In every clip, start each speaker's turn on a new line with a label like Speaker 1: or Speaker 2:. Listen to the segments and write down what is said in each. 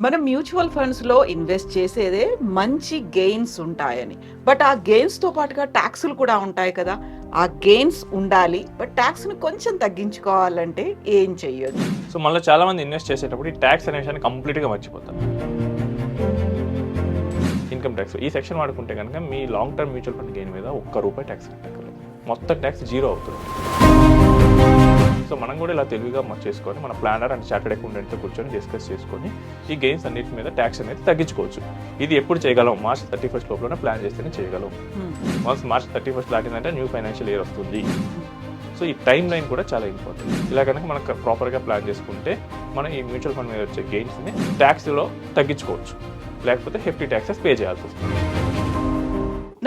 Speaker 1: మనం మ్యూచువల్ ఫండ్స్లో ఇన్వెస్ట్ చేసేదే మంచి గెయిన్స్ ఉంటాయని. బట్ ఆ గెయిన్స్తో పాటుగా ట్యాక్సులు కూడా ఉంటాయి కదా. ఆ గెయిన్స్ ఉండాలి. బట్ ట్యాక్స్ని కొంచెం తగ్గించుకోవాలంటే ఏం చెయ్యొచ్చు?
Speaker 2: సో మళ్ళీ చాలా మంది ఇన్వెస్ట్ చేసేటప్పుడు ఈ ట్యాక్స్ అనే విషయాన్ని కంప్లీట్గా మర్చిపోతారు. Income tax. ఈ సెక్షన్ వాడుకుంటే కనుక మీ long term mutual fund gain మీద ఒక్క రూపాయి ట్యాక్స్ కట్టక్కర్లేదు మొత్తం ట్యాక్స్ జీరో అవుతుంది. సో మనం కూడా ఇలా తెలివిగా చేసుకొని మన ప్లానర్ అండ్ చార్టెడ్ అకౌంటెంట్తో కూర్చొని డిస్కస్ చేసుకొని ఈ గెయిన్స్ అన్నిటి మీద ట్యాక్స్ అనేది తగ్గించుకోవచ్చు. ఇది ఎప్పుడు చేయగలం? మార్చ్ థర్టీ ఫస్ట్ లోపల ప్లాన్ చేస్తేనే చేయగలం. వన్స్ మార్చ్ థర్టీ ఫస్ట్ దాటిందంటే న్యూ ఫైనాన్షియల్ ఇయర్ వస్తుంది. సో ఈ టైం లైన్ కూడా చాలా ఇంపార్టెంట్ ఇలా కనుక మనం ప్రాపర్గా ప్లాన్ చేసుకుంటే మనం ఈ మ్యూచువల్ ఫండ్ మీద వచ్చే గెయిన్స్ని ట్యాక్స్లో తగ్గించుకోవచ్చు. లేకపోతే హెఫ్టీ ట్యాక్సెస్ పే చేయాల్సి వస్తుంది.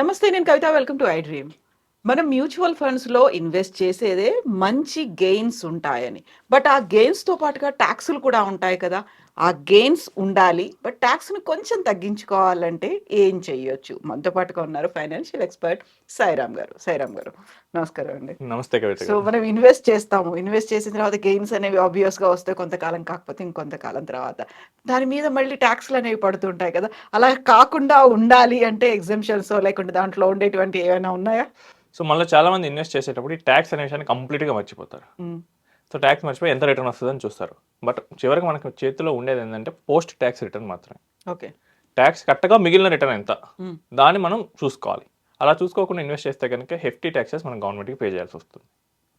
Speaker 1: నమస్తే నేను Kavitha. Welcome to I dream మనం మ్యూచువల్ ఫండ్స్లో ఇన్వెస్ట్ చేసేదే మంచి గెయిన్స్ ఉంటాయని. బట్ ఆ గెయిన్స్తో పాటుగా ట్యాక్సులు కూడా ఉంటాయి కదా. ఆ గెయిన్స్ ఉండాలి. బట్ ట్యాక్స్ని కొంచెం తగ్గించుకోవాలంటే ఏం చెయ్యొచ్చు మనతో పాటుగా ఉన్నారు ఫైనాన్షియల్ ఎక్స్పర్ట్ సాయిరామ్ గారు. సాయిరామ్ గారు నమస్కారం అండి.
Speaker 2: నమస్తే కవిత
Speaker 1: సో. మనం ఇన్వెస్ట్ చేస్తాము. ఇన్వెస్ట్ చేసిన తర్వాత గెయిన్స్ అనేవి ఆబ్వియస్గా వస్తాయి కొంతకాలం కాకపోతే ఇంకొంతకాలం తర్వాత. దాని మీద మళ్ళీ ట్యాక్స్లు అనేవి పడుతుంటాయి కదా. అలా కాకుండా ఉండాలి అంటే ఎగ్జామ్షన్స్ లేకుంటే దాంట్లో ఉండేటువంటి ఏమైనా ఉన్నాయా?
Speaker 2: సో మళ్ళీ చాలా మంది ఇన్వెస్ట్ చేసేటప్పుడు ఈ ట్యాక్స్ అనే విషయాన్ని కంప్లీట్గా మర్చిపోతారు. సో ట్యాక్స్ మర్చిపోయి ఎంత రిటర్న్ వస్తుందని చూస్తారు. బట్ చివరికి మనకు చేతిలో ఉండేది ఏంటంటే పోస్ట్ ట్యాక్స్ రిటర్న్ మాత్రమే.
Speaker 1: ఓకే
Speaker 2: ట్యాక్స్ కట్టగా మిగిలిన రిటర్న్ ఎంత?
Speaker 1: మ్మ్.
Speaker 2: దాన్ని మనం చూసుకోవాలి. అలా చూసుకోకుండా ఇన్వెస్ట్ చేస్తే కనుక హెఫ్టీ ట్యాక్సెస్ మనం గవర్నమెంట్కి పే చేయాల్సి వస్తుంది.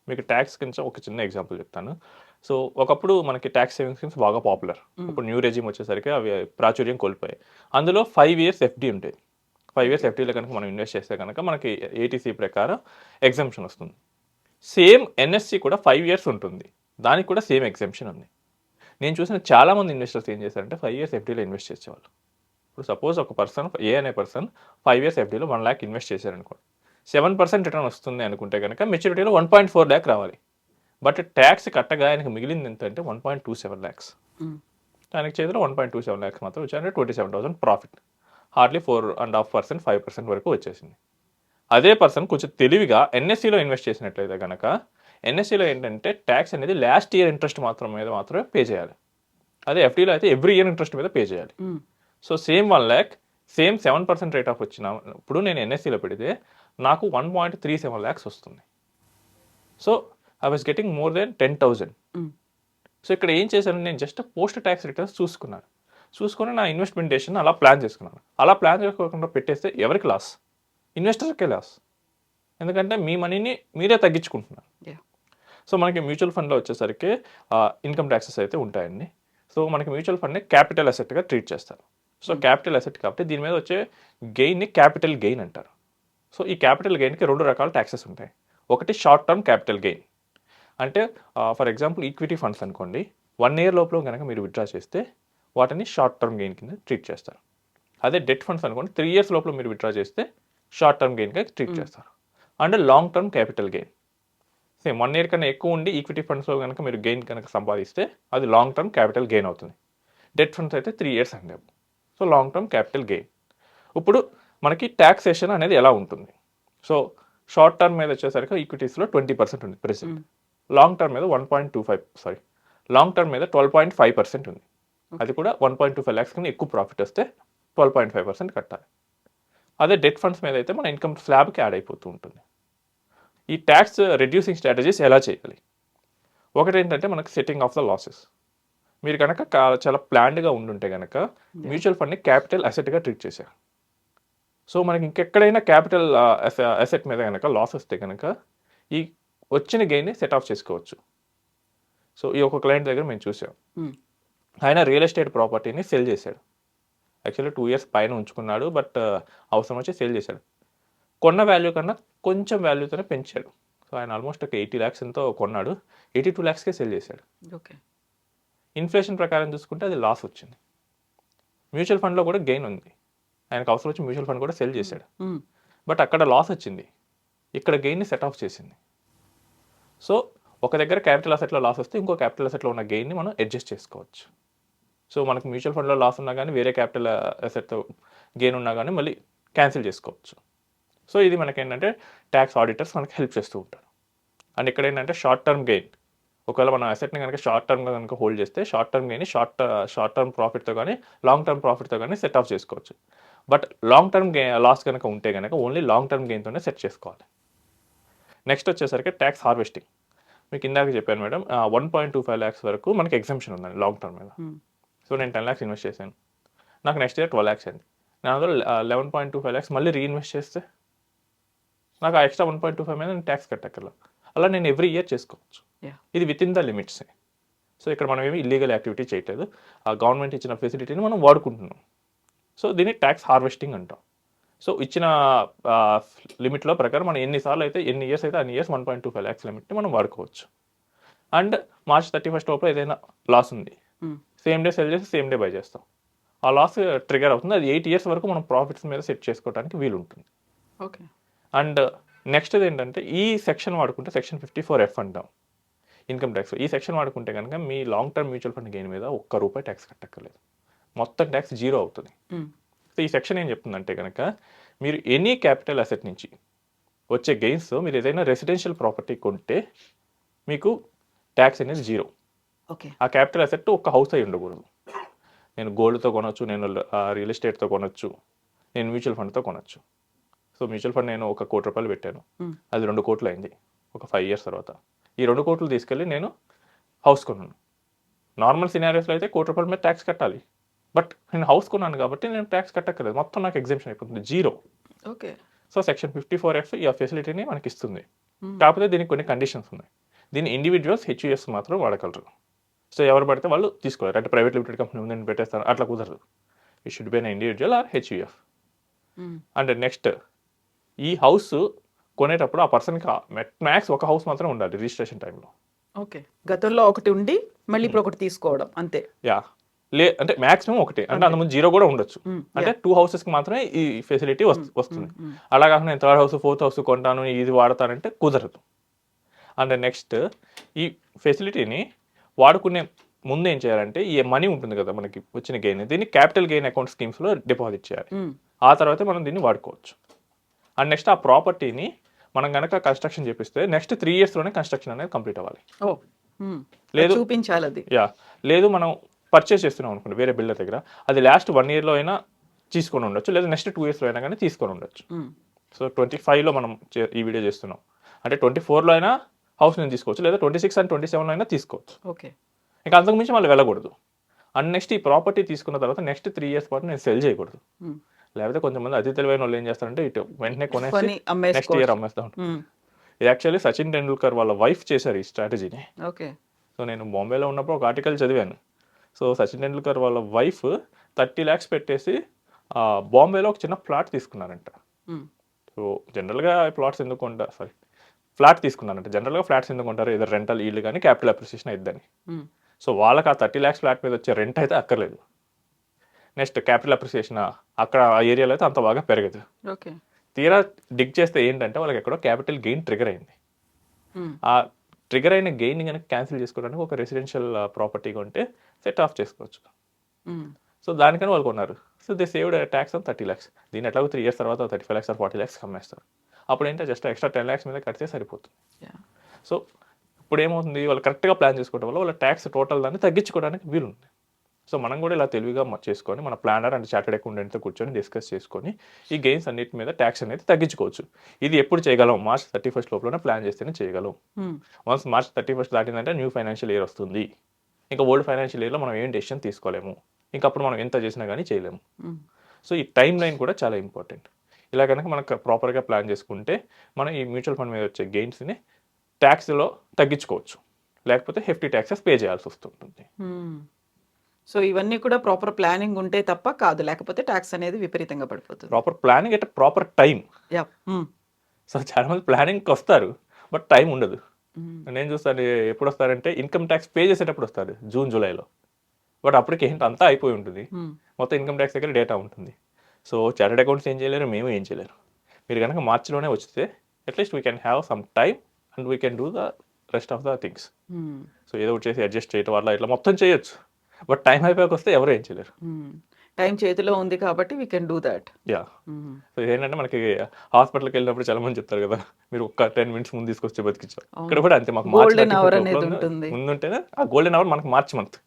Speaker 2: మీకు ట్యాక్స్ కింద ఒక చిన్న ఎగ్జాంపుల్ చెప్తాను. సో ఒకప్పుడు మనకి ట్యాక్స్ సేవింగ్ స్కీమ్స్ బాగా పాపులర్ ఇప్పుడు న్యూ రెజిమ్ వచ్చేసరికి అవి ప్రాచుర్యం కోల్పోయాయి. అందులో ఫైవ్ ఇయర్స్ ఎఫ్డీ ఉండేది. ఫైవ్ ఇయర్స్ ఎఫ్డీలో కనుక మనం ఇన్వెస్ట్ చేస్తే కనుక మనకి ఏటీసీ ప్రకారం ఎగ్జామ్షన్ వస్తుంది. సేమ్ ఎన్ఎస్సి కూడా ఫైవ్ ఇయర్స్ ఉంటుంది. దానికి కూడా సేమ్ ఎగ్జామ్షన్ ఉంది. నేను చూసిన చాలా మంది ఇన్వెస్టర్స్ ఏం చేశారంటే ఫైవ్ ఇయర్స్ ఎఫ్డీలో ఇన్వెస్ట్ చేసేవాళ్ళు. ఇప్పుడు సపోజ్ ఒక పర్సన్ ఏ అనే పర్సన్ ఫైవ్ ఇయర్స్ ఎఫ్డీలో వన్ ల్యాక్ ఇన్వెస్ట్ చేశారనుకోండి. సెవెన్ పర్సెంట్ రిటర్న్ వస్తుంది అనుకుంటే కనుక మెచ్యూరిటీలో వన్ పాయింట్ ఫోర్ ల్యాక్ రావాలి. బట్ ట్యాక్స్ కట్టగా ఆయనకు మిగిలింది ఎంత అంటే one point two seven lakhs. దానికి చేతిలో one point two seven lakhs మాత్రం వచ్చాయంటే twenty seven thousand profit hardly four and half percent five percent వరకు వచ్చేసింది. అదే పర్సన్ కొంచెం తెలివిగా ఎన్ఎస్సిలో ఇన్వెస్ట్ చేసినట్లయితే కనుక ఎన్ఎస్సిలో ఏంటంటే ట్యాక్స్ అనేది లాస్ట్ ఇయర్ ఇంట్రెస్ట్ మాత్రం మీద మాత్రమే పే చేయాలి. అదే ఎఫ్డీలో అయితే ఎవ్రీ ఇయర్ ఇంట్రెస్ట్ మీద పే చేయాలి. So same one lakh same seven percent rate of వచ్చిన ఇప్పుడు నేను ఎన్ఎస్సిలో పెడితే నాకు one point three seven lakhs వస్తుంది. So I was getting more then ten thousand. So ఇక్కడ ఏం చేశాను నేను జస్ట్ పోస్ట్ ట్యాక్స్ రిటర్న్స్ చూసుకున్నాను. చూసుకొని నా ఇన్వెస్ట్మెంటేషన్ అలా ప్లాన్ చేసుకున్నాను. అలా ప్లాన్ చేసుకోకుండా పెట్టేస్తే ఎవరికి లాస్? ఇన్వెస్టర్కే లాస్ ఎందుకంటే మీ మనీని మీరే తగ్గించుకుంటున్నారు. సో మనకి మ్యూచువల్ ఫండ్లో వచ్చేసరికి ఇన్కమ్ ట్యాక్సెస్ అయితే ఉంటాయండి. సో మనకి మ్యూచువల్ ఫండ్ని క్యాపిటల్ అసెట్గా ట్రీట్ చేస్తారు. సో క్యాపిటల్ అసెట్ కాబట్టి దీని మీద వచ్చే గెయిన్ని క్యాపిటల్ గెయిన్ అంటారు. సో ఈ క్యాపిటల్ గెయిన్కి రెండు రకాల ట్యాక్సెస్ ఉంటాయి. ఒకటి షార్ట్ టర్మ్ క్యాపిటల్ గెయిన్. అంటే ఫర్ ఎగ్జాంపుల్ ఈక్విటీ ఫండ్స్ అనుకోండి వన్ ఇయర్ లోపల కనుక మీరు విత్డ్రా చేస్తే వాటిని షార్ట్ టర్మ్ గెయిన్ కింద ట్రీట్ చేస్తారు. అదే డెట్ ఫండ్స్ అనుకోండి త్రీ ఇయర్స్ లోపల మీరు విత్డ్రా చేస్తే షార్ట్ టర్మ్ గెయిన్గా ట్రీట్ చేస్తారు. And long term capital gain same one year కన్నా ఎక్కువ ఉండి ఈక్విటీ ఫండ్స్లో కనుక మీరు గెయిన్ కనుక సంపాదిస్తే అది లాంగ్ టర్మ్ క్యాపిటల్ గెయిన్ అవుతుంది. డెట్ ఫండ్స్ అయితే త్రీ ఇయర్స్ అండి so long term capital gain ఇప్పుడు మనకి ట్యాక్సేషన్ అనేది ఎలా ఉంటుంది? సో షార్ట్ టర్మ్ మీద వచ్చేసరికి ఈక్విటీస్లో ట్వంటీ పర్సెంట్ ఉంది ప్రెసెంట్ లాంగ్ టర్మ్ మీద one point two five sorry long term మీద ట్వెల్వ్ పాయింట్ ఫైవ్ పర్సెంట్ ఉంది. అది కూడా one point two five lakhs కన్నా ఎక్కువ ప్రాఫిట్ వస్తే ట్వెల్వ్ పాయింట్ ఫైవ్ పర్సెంట్ కట్టాలి. అదే డెట్ ఫండ్స్ మీద అయితే మన ఇన్కమ్ స్లాబ్కి యాడ్ అయిపోతూ ఉంటుంది. ఈ ట్యాక్స్ రెడ్యూసింగ్ స్ట్రాటజీస్ ఎలా చేయాలి? ఒకటి ఏంటంటే మనకి సెట్టింగ్ ఆఫ్ ద లాసెస్. మీరు కనుక చాలా ప్లాన్డ్గా ఉండుంటే కనుక మ్యూచువల్ ఫండ్ని క్యాపిటల్ అసెట్గా ట్రీట్ చేశారు. సో మనకి ఇంకెక్కడైనా క్యాపిటల్ అసెట్ మీద కనుక లాస్ వస్తే కనుక ఈ వచ్చిన గెయిన్ని సెట్ ఆఫ్ చేసుకోవచ్చు. సో ఈ ఒక క్లయింట్ దగ్గర మేము చూసాం.
Speaker 1: మ్మ్.
Speaker 2: ఆయన రియల్ ఎస్టేట్ ప్రాపర్టీని సెల్ చేశాడు. యాక్చువల్లీ టూ ఇయర్స్ పైన ఉంచుకున్నాడు బట్ అవసరం వచ్చి సేల్ చేశాడు. కొన్న వాల్యూ కన్నా కొంచెం వాల్యూతోనే పెంచాడు. సో ఆయన ఆల్మోస్ట్ ఒక ఎయిటీ ల్యాక్స్ ఎంతో కొన్నాడు. ఎయిటీ టూ ల్యాక్స్కే సెల్ చేశాడు.
Speaker 1: ఓకే.
Speaker 2: ఇన్ఫ్లేషన్ ప్రకారం చూసుకుంటే అది లాస్ వచ్చింది. మ్యూచువల్ ఫండ్లో కూడా గెయిన్ ఉంది. ఆయనకు అవసరం వచ్చి మ్యూచువల్ ఫండ్ కూడా సెల్ చేశాడు. బట్ అక్కడ లాస్ వచ్చింది. ఇక్కడ గెయిన్ని సెట్ ఆఫ్ చేసింది. సో ఒక దగ్గర క్యాపిటల్ అసెట్లో లాస్ వస్తే ఇంకో క్యాపిటల్ అసెట్లో ఉన్న గెయిన్ని మనం అడ్జస్ట్ చేసుకోవచ్చు. సో మనకు మ్యూచువల్ ఫండ్లో లాస్ ఉన్నా కానీ వేరే క్యాపిటల్ అసెట్తో గెయిన్ ఉన్నా కానీ మళ్ళీ క్యాన్సిల్ చేసుకోవచ్చు. సో ఇది మనకి ఏంటంటే ట్యాక్స్ ఆడిటర్స్ మనకి హెల్ప్ చేస్తూ ఉంటారు. అండ్ ఇక్కడ ఏంటంటే షార్ట్ టర్మ్ గెయిన్. ఒకవేళ మన అసెట్ని కనుక షార్ట్ టర్మ్గా కనుక హోల్డ్ చేస్తే short term gain short short term ప్రాఫిట్తో కానీ లాంగ్ టర్మ్ ప్రాఫిట్తో కానీ సెట్ ఆఫ్ చేసుకోవచ్చు. బట్ లాంగ్ టర్మ్ గే లాస్ కనుక ఉంటే కనుక ఓన్లీ లాంగ్ టర్మ్ గెయిన్తోనే సెట్ చేసుకోవాలి. నెక్స్ట్ వచ్చేసరికి ట్యాక్స్ హార్వెస్టింగ్. మీకు ఇందాక చెప్పాను madam one point two five lakhs వరకు మనకి ఎగ్జామ్షన్ ఉందండి లాంగ్ టర్మ్ మీద. సో నేను టెన్ ల్యాక్స్ ఇన్వెస్ట్ చేశాను. నాకు నెక్స్ట్ ఇయర్ ట్వెల్వ్ ల్యాక్స్ అయింది. నేను అందులో eleven point two five lakhs మళ్ళీ రీఇన్వెస్ట్ చేస్తే నాకు ఆ extra one point two five మీద నేను ట్యాక్స్ కట్టక్కర్లా. అలా నేను ఎవ్రీ ఇయర్ చేసుకోవచ్చు. ఇది within the limits so ఇక్కడ మనం ఏమి ఇల్లీగల్ యాక్టివిటీ చేయట్లేదు. ఆ గవర్నమెంట్ ఇచ్చిన ఫెసిలిటీని మనం వాడుకుంటున్నాం. సో దీన్ని ట్యాక్స్ హార్వెస్టింగ్ అంటాం. సో ఇచ్చిన లిమిట్లో ప్రకారం మనం ఎన్నిసార్లు అయితే ఎన్ని ఇయర్స్ అయితే అన్ని years one point two five lakhs లిమిట్ని మనం వాడుకోవచ్చు. అండ్ మార్చ్ థర్టీ ఫస్ట్ లోపల ఏదైనా లాస్ ఉంది.
Speaker 1: Hmm.
Speaker 2: సేమ్ డే సెల్ చేసి సేమ్ డే బై చేస్తాం. ఆ లాస్ ట్రిగర్ అవుతుంది. అది ఎయిట్ ఇయర్స్ వరకు మనం ప్రాఫిట్స్ మీద సెట్ చేసుకోవడానికి వీలు ఉంటుంది
Speaker 1: ఓకే
Speaker 2: అండ్ నెక్స్ట్ ఏంటంటే ఈ సెక్షన్ వాడుకుంటే సెక్షన్ ఫిఫ్టీ ఫోర్ ఎఫ్ అంటాం. ఇన్కమ్ ట్యాక్స్ ఈ సెక్షన్ వాడుకుంటే కనుక మీ long term mutual fund gain మీద ఒక్క రూపాయి ట్యాక్స్ కట్టక్కర్లేదు. మొత్తం ట్యాక్స్ జీరో అవుతుంది.
Speaker 1: Hmm.
Speaker 2: సో ఈ సెక్షన్ ఏం చెప్తుందంటే కనుక మీరు ఎనీ క్యాపిటల్ అసెట్ నుంచి వచ్చే గెయిన్స్ మీరు ఏదైనా రెసిడెన్షియల్ ప్రాపర్టీ కొంటే మీకు ట్యాక్స్ అనేది జీరో ఆ క్యాపిటల్ అసెట్ ఒక హౌస్ అయి ఉండకూడదు. నేను గోల్డ్తో కొనొచ్చు నేను రియల్ ఎస్టేట్తో కొనొచ్చు నేను మ్యూచువల్ ఫండ్తో కొనొచ్చు. సో మ్యూచువల్ ఫండ్ నేను ఒక కోటి రూపాయలు పెట్టాను. అది రెండు కోట్లు అయింది ఒక ఫైవ్ ఇయర్స్ తర్వాత. ఈ రెండు కోట్లు తీసుకెళ్ళి నేను హౌస్ కొన్నాను. నార్మల్ సినారియోస్లో అయితే కోటి రూపాయల మీద ట్యాక్స్ కట్టాలి. బట్ నేను హౌస్ కొన్నాను కాబట్టి నేను ట్యాక్స్ కట్టక్కర్లేదు. మొత్తం నాకు ఎగ్జామ్షన్ అయిపోతుంది zero.
Speaker 1: Okay.
Speaker 2: So section fifty four F ఈ ఫెసిలిటీని మనకి ఇస్తుంది. కాకపోతే దీనికి కొన్ని కండిషన్స్ ఉన్నాయి. దీని ఇండివిజువల్స్ హెచ్యుఎస్ మాత్రం వాడగలరు. సో ఎవరు పడితే వాళ్ళు తీసుకోలేరు. అంటే ప్రైవేట్ లిమిటెడ్ కంపెనీ నేను పెట్టేస్తాను. అట్లా కుదరదు. ఈ should be an individual or HUF
Speaker 1: Hmm.
Speaker 2: And next ఈ హౌస్ కొనేటప్పుడు ఆ పర్సన్కి మ్యాక్స్ ఒక హౌస్ మాత్రం ఉండాలి రిజిస్ట్రేషన్ టైంలో
Speaker 1: ఓకే గతంలో ఒకటి ఉండి మళ్ళీ ఇప్పుడు ఒకటి తీసుకోవడం అంతే.
Speaker 2: యా లే అంటే మాక్సిమం ఒకటి. అంటే అంతకుముందు జీరో కూడా ఉండొచ్చు.
Speaker 1: Hmm.
Speaker 2: అంటే టూ హౌసెస్కి మాత్రమే ఈ ఫెసిలిటీ వస్తుంది.
Speaker 1: Hmm.
Speaker 2: అలా కాకుండా నేను థర్డ్ హౌస్ ఫోర్త్ హౌస్ కొంటాను ఇది వాడతానంటే కుదరదు. అండ్ నెక్స్ట్ ఈ ఫెసిలిటీని వాడుకునే ముందు ఏం చేయాలంటే ఈ మనీ ఉంటుంది కదా మనకి వచ్చిన గెయిన్ దీన్ని క్యాపిటల్ గెయిన్ అకౌంట్ స్కీమ్స్లో డిపాజిట్ చేయాలి. ఆ తర్వాత మనం దీన్ని వాడుకోవచ్చు అండ్ నెక్స్ట్ ఆ ప్రాపర్టీని మనం కనుక కన్స్ట్రక్షన్ చేపిస్తే నెక్స్ట్ త్రీ ఇయర్స్లోనే కన్స్ట్రక్షన్ అనేది కంప్లీట్ అవ్వాలి
Speaker 1: ఓ.
Speaker 2: లేదు.
Speaker 1: చూపించాలి అది
Speaker 2: యా లేదు మనం పర్చేస్ చేస్తున్నాం అనుకోండి వేరే బిల్డర్ దగ్గర అది లాస్ట్ వన్ ఇయర్లో అయినా తీసుకొని ఉండొచ్చు లేదా నెక్స్ట్ టూ ఇయర్స్లో అయినా కానీ తీసుకొని ఉండొచ్చు. సో ట్వంటీ ఫైవ్లో మనం చే- ఈ వీడియో చేస్తున్నాం అంటే ట్వంటీ ఫోర్లో అయినా హౌస్ నేను తీసుకోవచ్చు. లేదా ట్వంటీ సిక్స్ అండ్ ట్వంటీ సెవెన్లో అయినా తీసుకోవచ్చు.
Speaker 1: ఓకే.
Speaker 2: ఇంకా అంతకుమించి మళ్ళీ వెళ్ళకూడదు. అండ్ నెక్స్ట్ ఈ ప్రాపర్టీ తీసుకున్న తర్వాత నెక్స్ట్ త్రీ ఇయర్స్ పాటు నేను సెల్ చేయకూడదు.
Speaker 1: Hmm.
Speaker 2: లేకపోతే కొంతమంది అతి తెలివైన వాళ్ళు ఏం చేస్తారంటే ఇటు వెంటనే కొనేసి
Speaker 1: కొని
Speaker 2: నెక్స్ట్ ఇయర్ అమ్మేస్తా ఉంటారు.
Speaker 1: Hmm.
Speaker 2: ఇది యాక్చువల్లీ సచిన్ టెండూల్కర్ వాళ్ళ వైఫ్ చేశారు ఈ స్ట్రాటజీని.
Speaker 1: ఓకే.
Speaker 2: సో నేను బాంబేలో ఉన్నప్పుడు ఒక ఆర్టికల్ చదివాను. సో సచిన్ టెండూల్కర్ వాళ్ళ వైఫ్ థర్టీ ల్యాక్స్ పెట్టేసి బాంబేలో ఒక చిన్న ఫ్లాట్ తీసుకున్నారంట.
Speaker 1: Hmm.
Speaker 2: సో జనరల్గా ప్లాట్స్ ఎందుకు కొంటారు సారీ. ఫ్లాట్ తీసుకున్నారంట జనరల్గా ఫ్లాట్స్ ఎందుకు కొంటారు? ఏదో రెంటల్ ఈల్డ్ కానీ క్యాపిటల్ అప్రిసియేషన్ అయిద్దని. సో వాళ్ళకి ఆ థర్టీ ల్యాక్స్ ఫ్లాట్ మీద వచ్చే రెంట్ అయితే అక్కర్లేదు. నెక్స్ట్ క్యాపిటల్ అప్రిసియేషన్ అక్కడ ఆ ఏరియాలో అయితే అంత బాగా పెరగదు.
Speaker 1: ఓకే.
Speaker 2: తీరా డిగ్ చేస్తే ఏంటంటే వాళ్ళకి ఎక్కడో క్యాపిటల్ గెయిన్ ట్రిగర్ అయింది. ఆ ట్రిగర్ అయిన గెయిన్ కనుక క్యాన్సిల్ చేసుకోవడానికి ఒక రెసిడెన్షియల్ ప్రాపర్టీ కొంటే సెట్ ఆఫ్ చేసుకోవచ్చు. సో దానికని వాళ్ళు కొన్నారు. So they saved tax on thirty lakhs. దీని ఎట్లాగో త్రీ ఇయర్స్ తర్వాత thirty five lakhs or forty lakhs కమ్మేస్తారు. అప్పుడు ఏంటంటే జస్ట్ ఎక్స్ట్రా టెన్ ల్యాక్స్ మీద కడితే సరిపోతుంది. సో ఇప్పుడు ఏమవుతుంది వాళ్ళు కరెక్ట్గా ప్లాన్ చేసుకోవడం వల్ల వాళ్ళ ట్యాక్స్ టోటల్ దాన్ని తగ్గించుకోవడానికి వీలుంది. సో మనం కూడా ఇలా తెలివిగా చేసుకొని మన ప్లానర్ అండ్ చార్టెడ్ అకౌంటెంట్తో కూర్చొని డిస్కస్ చేసుకొని ఈ గెయిన్స్ అన్నిటి మీద ట్యాక్స్ అనేది తగ్గించుకోవచ్చు. ఇది ఎప్పుడు చేయగలం? మార్చ్ థర్టీ ఫస్ట్ లోపలనే ప్లాన్ చేస్తేనే చేయగలం.
Speaker 1: Hmm.
Speaker 2: Once March thirty first దాటిందంటే న్యూ ఫైనాన్షియల్ ఇయర్ వస్తుంది. ఇంకా ఓల్డ్ ఫైనాన్షియల్ ఇయర్లో మనం ఏం డెసిషన్ తీసుకోలేము. ఇంకా అప్పుడు మనం ఎంత చేసినా కానీ చేయలేము.
Speaker 1: Hmm.
Speaker 2: సో ఈ టైం లైన్ కూడా చాలా ఇంపార్టెంట్ ఇలా కనుక మనకు ప్రాపర్గా ప్లాన్ చేసుకుంటే మనం ఈ మ్యూచువల్ ఫండ్ మీద వచ్చే గెయిన్స్ని ట్యాక్స్లో తగ్గించుకోవచ్చు. లేకపోతే హెఫ్టీ ట్యాక్సెస్ పే చేయాల్సి వస్తుంటుంది.
Speaker 1: సో ఇవన్నీ కూడా ప్రాపర్ ప్లానింగ్ ఉంటే తప్ప కాదు. లేకపోతే ట్యాక్స్ అనేది విపరీతంగా పడిపోతుంది.
Speaker 2: ప్రాపర్ ప్లానింగ్ అంటే ప్రాపర్ టైం. సో చాలామంది ప్లానింగ్కి వస్తారు బట్ టైం ఉండదు. నేను చూస్తాను ఎప్పుడు వస్తారంటే ఇన్కమ్ ట్యాక్స్ పే చేసేటప్పుడు వస్తారు జూన్ జూలైలో. బట్ అప్పటికి ఏంటి అంతా అయిపోయి ఉంటుంది. మొత్తం ఇన్కమ్ ట్యాక్స్ దగ్గర డేటా ఉంటుంది. సో చార్టెడ్ అకౌంట్స్ ఏం చేయలేరు మేము ఏం చేయలేరు. మీరు కనుక మార్చిలోనే వస్తే at least we can have some time and we can do the rest of the things
Speaker 1: Hmm.
Speaker 2: So ఏదో ఒకటి చేసి అడ్జస్ట్ చేయడం వల్ల ఇట్లా మొత్తం చేయొచ్చు. బట్ టైం అయిపోయాక వస్తే ఎవరు ఏం చేయలేరు.
Speaker 1: Hmm. టైం చేతిలో ఉంది కాబట్టి we can do that
Speaker 2: yeah so ఏంటంటే మనకి హాస్పిటల్కి వెళ్ళినప్పుడు చాలా మంది చెప్తారు కదా మీరు ఒక్క టెన్ మినిట్స్ ముందు తీసుకొచ్చి బతికించారు. ఇక్కడ కూడా అంతే మాకు మార్చి
Speaker 1: Golden
Speaker 2: 31st
Speaker 1: hour
Speaker 2: లోపల
Speaker 1: అనేది
Speaker 2: ఉంది.
Speaker 1: ఉంటుంది.
Speaker 2: ముందు ఉంటేనే ఆ గోల్డెన్ అవర్ మనకి మార్చి మంత్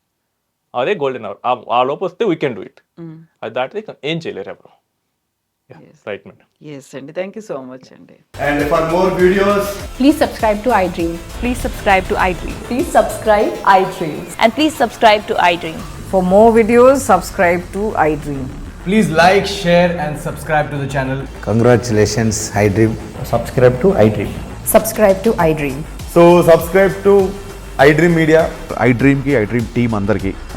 Speaker 2: అదే గోల్డెన్ అవర్ ఆ లోపు వస్తే వీ కెన్ డూ ఇట్ అది దాటితే ఏం చేయలేరు ఎవరు రైట్ మేడం
Speaker 1: ఎస్ అండి థ్యాంక్ యూ సో మచ్ అండి
Speaker 3: And for more videos,
Speaker 4: Please subscribe to iDream.
Speaker 5: Please subscribe to iDream.
Speaker 6: Please subscribe iDreams.
Speaker 5: And please subscribe to iDream.
Speaker 6: For more videos, subscribe to iDream.
Speaker 7: Please like, share, and subscribe to the channel.
Speaker 8: Congratulations, iDream.
Speaker 7: Subscribe to iDream.
Speaker 6: Subscribe to iDream.
Speaker 3: so subscribe to iDream Media.
Speaker 9: I డ్రీమ్కి I dream team అందరికీ